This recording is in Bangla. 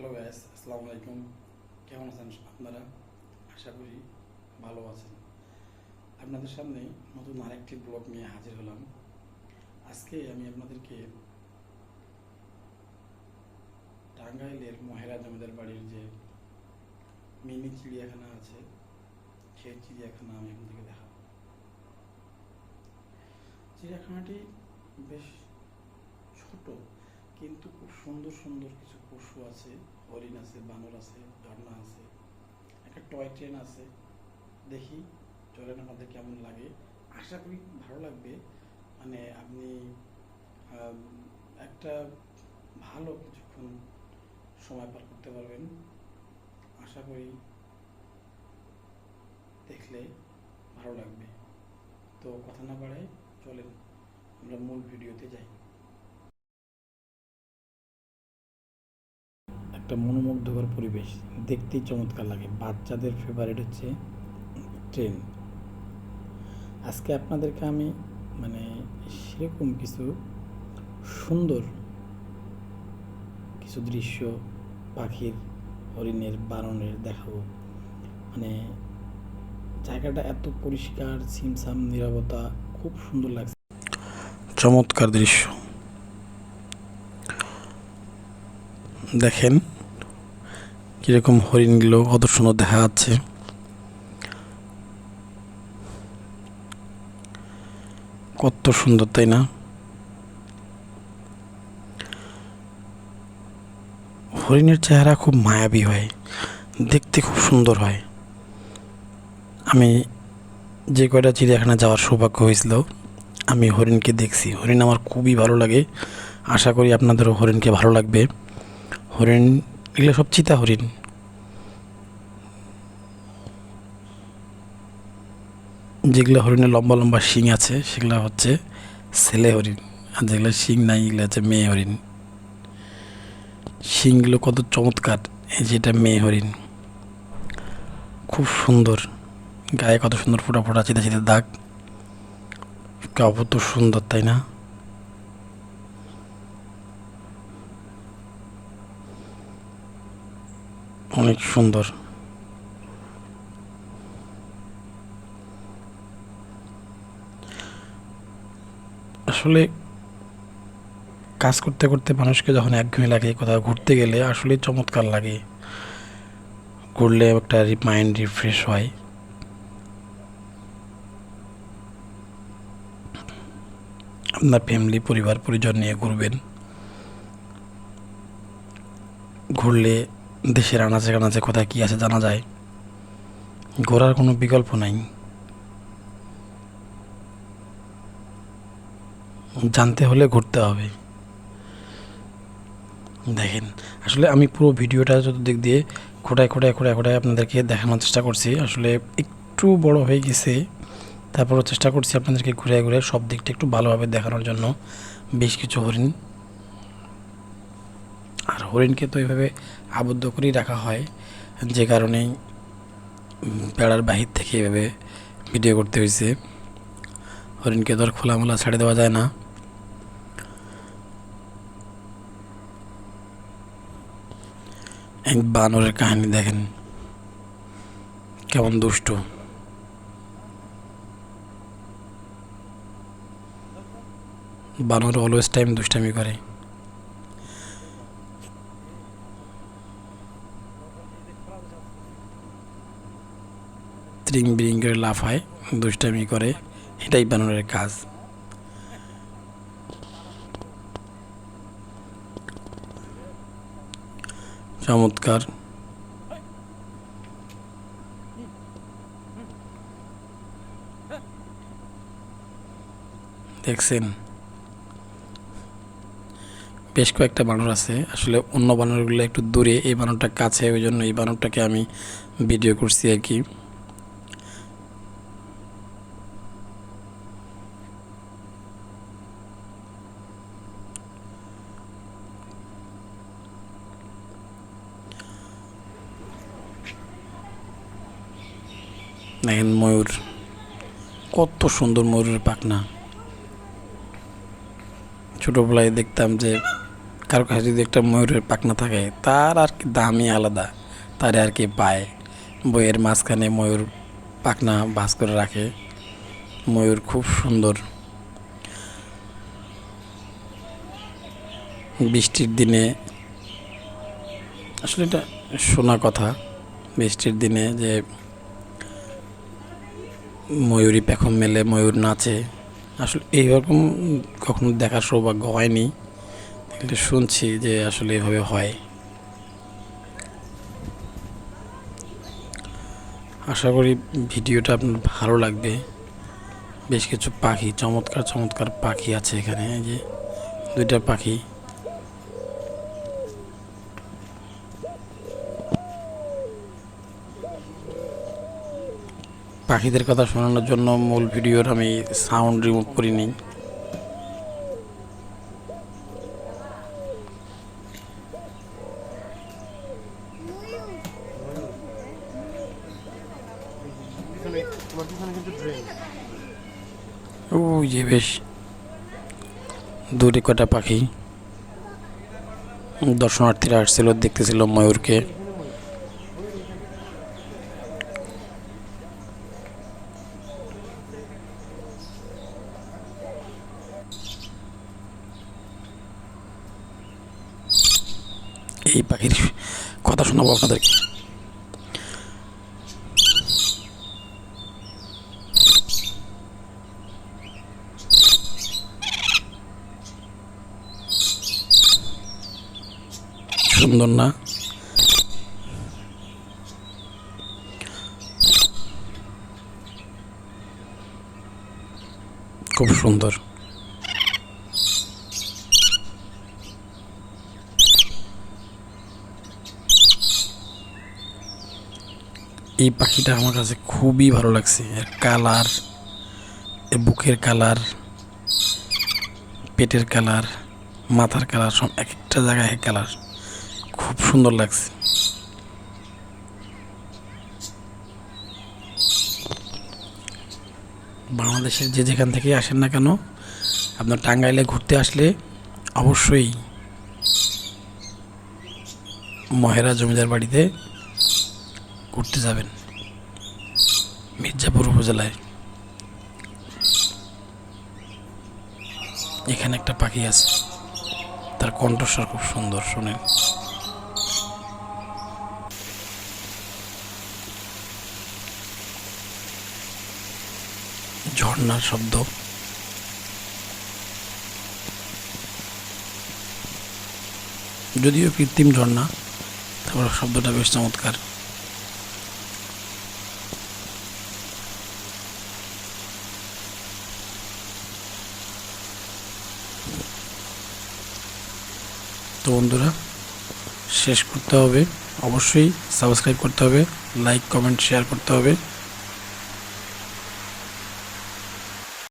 হ্যালো গ্যাস আসসালামু আলাইকুম। কেমন আছেন আপনারা? আশা করি ভালো আছেন। আপনাদের সামনে নতুন আরেকটি ব্লগ নিয়ে হাজির হলাম। আজকে আমি আপনাদেরকে টাঙ্গাইলের মহেরা জমিদার বাড়ির যে মিনি চিড়িয়াখানা আছে, সেই চিড়িয়াখানা আমি আপনাদেরকে দেখাবো। চিড়িয়াখানাটি বেশ ছোট। কিন্তু খুব সুন্দর সুন্দর কিছু পশু আছে, হরিণ আছে, বানর আছে, ঝর্ণা আছে, একটা টয় ট্রেন আছে। দেখি, চলেন আমাদের কেমন লাগে। আশা করি ভালো লাগবে। মানে আপনি একটা ভালো কিছুক্ষণ সময় পার করতে পারবেন। আশা করি দেখলে ভালো লাগবে। তো কথা না বাড়াই চলেন, আমরা মূল ভিডিওতে যাই। একটা মনোমুগ্ধকর পরিবেশ। দেখতেই চমৎকার লাগে। বাচ্চাদের ফেভারিট হচ্ছে ট্রেন আজকে আপনাদেরকে আমি মানে সেরকম কিছু সুন্দর কিছু দৃশ্য পাখির, হরিণের বারণের দেখাবো। মানে জায়গাটা এত পরিষ্কার ছিমছাম নিরবতা, খুব সুন্দর লাগছে। চমৎকার দৃশ্য। দেখেন কীরকম হরিণগুলো কত সুন্দর দেখা যাচ্ছে? কত সুন্দর, তাই না? হরিণের চেহারা খুব মায়াবী হয়, দেখতে খুব সুন্দর হয়। আমি যে কয়টা চিড়িয়াখানা যাওয়ার সৌভাগ্য হয়েছিল, আমি হরিণকে দেখছি। হরিণ আমার খুবই ভালো লাগে। আশা করি আপনাদেরও হরিণকে ভালো লাগবে। হরিণ এগুলো সব চিতা হরিণ যেগুলো হরিণের লম্বা লম্বা শিং আছে, সেগুলো হচ্ছে ছেলে হরিণ। আর যেগুলো শিং নাই, এগুলো হচ্ছে মেয়ে হরিণ। শিংগুলো কত চমৎকার, এই যেটা মেয়ে হরিণ। খুব সুন্দর। গায়ে কত সুন্দর ফোটা ফোটা চিতা চিতা দাগ অপত সুন্দর, তাই না? অনেক সুন্দর। আসলে কাজ করতে করতে মানুষকে যখন একঘেয়ে লাগে কোথাও ঘুরতে গেলে আসলে চমৎকার লাগে। ঘুরলে একটা মাইন্ড রিফ্রেশ হয়। আপনার ফ্যামিলি পরিবার, পরিজন নিয়ে ঘুরবেন। ঘুরলে দেশের আনাচে কানাচে কোথায় কী আছে জানা যায়। ঘোরার কোনো বিকল্প নাই। জানতে হলে ঘুরতে হবে। দেখেন, আসলে আমি পুরো ভিডিওটা যত দিক দিয়ে খোটায় খোটায় খোটায় খোটায় আপনাদেরকে দেখানোর চেষ্টা করছি, আসলে একটু বড় হয়ে গেছে। তারপরও চেষ্টা করছি আপনাদেরকে ঘুরে ঘুরে সব দিকটা একটু ভালোভাবে দেখানোর জন্য। বেশ কিছু হরিণ হরিণকে তো এইভাবে আবদ্ধ করেই রাখা হয় যে কারণেই উম, বেড়ার বাহির থেকে এভাবে ভিডিও করতে হয়েছে। হরিণকে তো আর খোলামেলা ছেড়ে দেওয়া যায় না। এক বানরের কাহিনী দেখেন। কেমন দুষ্ট। বানর অলওয়েজ টাইম দুষ্টামি করে। ত্রিং বিরিং করে লাফায় দুষ্টামি করে, এটাই বানরের কাজ। চমৎকার। দেখছেন? বেশ কয়েকটা বানর আছে। আসলে অন্য বানরগুলো একটু দূরে, এই বানরটা কাছে, ওই জন্য এই বানরটাকে আমি ভিডিও করছি আর কি। দেখেন ময়ূর। কত সুন্দর ময়ূরের পাখনা। ছোটোবেলায় দেখতাম যে কারও কাছে যদি একটা ময়ূরের পাখনা থাকে, তার আর কি দামই আলাদা, তারে আর কি পায়। বইয়ের মাঝখানে ময়ূর পাখনা ভাস করে রাখে। ময়ূর খুব সুন্দর। বৃষ্টির দিনে, আসলে এটা শোনা কথা, বৃষ্টির দিনে যে ময়ূরী পেখম মেলে, ময়ূর নাচে। আসলে এইরকম কখনো দেখার সৌভাগ্য হয়নি। কিন্তু শুনছি যে আসলে এভাবে হয়। আশা করি ভিডিওটা আপনার ভালো লাগবে। বেশ কিছু পাখি, চমৎকার চমৎকার পাখি আছে এখানে। যে দুইটা পাখি। পাখিদের কথা শোনানোর জন্য মূল ভিডিওর আমি সাউন্ড রিমুভ করিনি। ওই যে বেশ দূরে কটা পাখি। দর্শনার্থীরা আসছিল, দেখতেছিল ময়ূরকে। এই পাখির কথা শোনাবো আপনাদেরকে। সুন্দর না? খুব সুন্দর। এই পাখিটা আমার কাছে খুবই ভালো লাগছে। এর কালারের বুকের কালার, পেটের কালার, মাথার কালার, সব এক একটা জায়গায় এক কালার খুব সুন্দর লাগছে। বাংলাদেশের যে যেখান থেকে আসেন না কেন, আপনার টাঙ্গাইলে ঘুরতে আসলে অবশ্যই মহেরা জমিদার বাড়িতে ঘুরতে যাবেন। মির্জাপুর উপজেলায়। এখানে একটা পাখি আছে। তার কণ্ঠস্বর খুব সুন্দর, শোনেন। ঝর্ণার শব্দ। যদিও কৃত্রিম ঝর্ণা, তারপর শব্দটা বেশ চমৎকার। তো বন্ধুরা শেষ করতে হবে। অবশ্যই সাবস্ক্রাইব করতে হবে লাইক কমেন্ট শেয়ার করতে হবে।